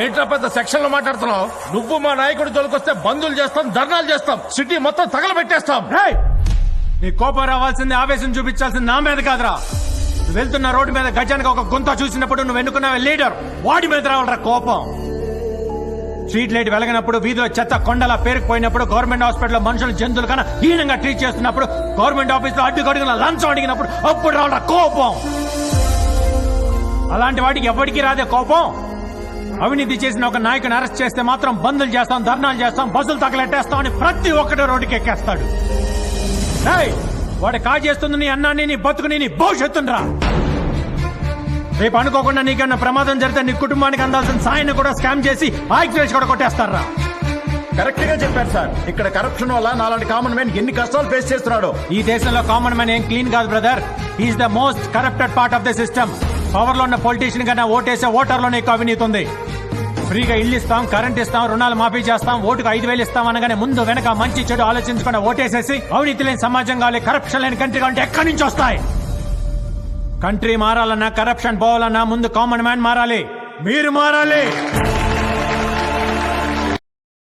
ఏంట్రా పెద్ద సెక్షన్లో మాట్లాడుతున్నావు? నువ్వు మా నాయకుడి జోలికొస్తే బంధువులు చేస్తాం ధర్నాలు చేస్తాం సిటీ మొత్తం తగలబెట్టేస్తాం! నీ కోపం రావాల్సింది ఆవేశం చూపించాల్సింది నా మీద కాదురా. వెళ్తున్న రోడ్డు మీద గజానికి ఒక గుంత చూసినప్పుడు నువ్వు ఎన్నుకున్నావే లీడర్? వాడి మీద రావాలరా కోపం. స్ట్రీట్ లైట్ వెలగనప్పుడు వీధిలో చెత్త కొండలా పేరుకుపోయినప్పుడు గవర్నమెంట్ హాస్పిటల్లో మనుషులు జంతువులు కన్నా హీనంగా ట్రీట్ చేస్తున్నప్పుడు గవర్నమెంట్ ఆఫీస్లో అడ్డు కడుగున లంచం అడిగినప్పుడు అప్పుడు రావాలరా కోపం. అలాంటి వాడికి ఎవరికి రాదే కోపం? అవినీతి చేసిన ఒక నాయకుని అరెస్ట్ చేస్తే మాత్రం బందులు చేస్తాం ధర్నాలు చేస్తాం బస్సులు తగలెట్టేస్తాం అని ప్రతి ఒక్కటి రోడ్డుకి ఎక్కేస్తాడు వాడు కాజేస్తుంది నీ అన్నాన్ని నీ బతుకుని నీ భవిష్యత్తుని రా. రేపు అనుకోకుండా నీకన్నా ప్రమాదం జరిగితే నీ కుటుంబానికి అందాల్సిన సాయాన్ని కూడా స్కామ్ చేసి ఆక్సిడెంట్స్ కూడా కొట్టేస్తారా? కరెక్ట్గా చెప్పారు సార్. ఇక్కడ కరప్షన్ వల్ల నాలాంటి కామన్ మ్యాన్ ఎన్ని కష్టాలు ఫేస్ చేస్తున్నాడు. ఈ దేశంలో కామన్ మ్యాన్ ఏం క్లీన్ కాదు brother is the most corrupted part of the system పవర్లో ఉన్న పొలిటీషియన్ కన్నా ఓటేసే ఓటర్లోనే ఎక్కువ అవినీతి ఉంది. ఫ్రీగా ఇల్లు ఇస్తాం కరెంట్ ఇస్తాం రుణాలు మాఫీ చేస్తాం ఓటుకు ఐదు వేలు ఇస్తాం అనగానే ముందు వెనక మంచి చెడు ఆలోచించకుండా ఓటేసేసి అవినీతి లేని సమాజం కావాలి కరప్షన్ లేని కంట్రీ కావాలంటే ఎక్కడి నుంచి వస్తాయి? కంట్రీ మారాలన్నా కరప్షన్ పోవాలన్నా ముందు కామన్ మ్యాన్ మారాలి. మీరు మారాలి.